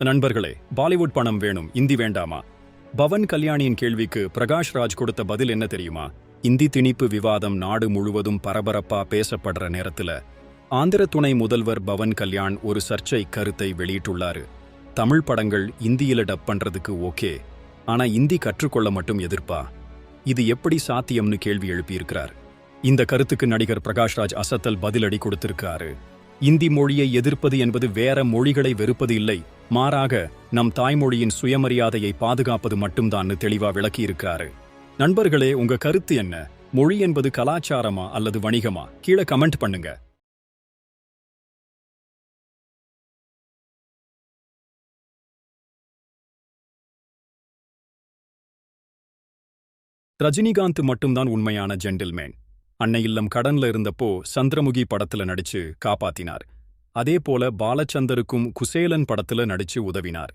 நண்பர்களே பாலிவுட் பணம் வேணும் இந்தி வேண்டாமா? பவன் கல்யாணியின் கேள்விக்கு பிரகாஷ் ராஜ் கொடுத்த பதில் என்ன தெரியுமா? இந்தி திணிப்பு விவாதம் நாடு முழுவதும் பரபரப்பா பேசப்படுற நேரத்துல ஆந்திர துணை முதல்வர் பவன் கல்யாண் ஒரு சர்ச்சை கருத்தை வெளியிட்டுள்ளாரு. தமிழ் படங்கள் இந்தியில டப் பண்றதுக்கு ஓகே ஆனா இந்தி கற்றுக்கொள்ள மட்டும் எதிர்ப்பா? இது எப்படி சாத்தியம்னு கேள்வி எழுப்பியிருக்கிறார். இந்த கருத்துக்கு நடிகர் பிரகாஷ் ராஜ் அசத்தல் பதிலடி கொடுத்திருக்காரு. இந்தி மொழியை எதிர்ப்பது என்பது வேற மொழிகளை வெறுப்பது இல்லை மாறாக நம் தாய்மொழியின் சுயமரியாதையை பாதுகாப்பது மட்டும்தான்னு தெளிவா விளக்கியிருக்காரு. நண்பர்களே உங்க கருத்து என்ன? மொழி என்பது கலாச்சாரமா அல்லது வணிகமா? கீழே கமெண்ட் பண்ணுங்க. ரஜினிகாந்த் மட்டும்தான் உண்மையான ஜென்டில்மேன் அன்னை இல்லம் கடன்ல இருந்தப்போ சந்திரமுகி படத்துல நடிச்சு காப்பாத்தினார். அதே போல பாலச்சந்தருக்கும் குசேலன் படத்துல நடிச்சு உதவினார்.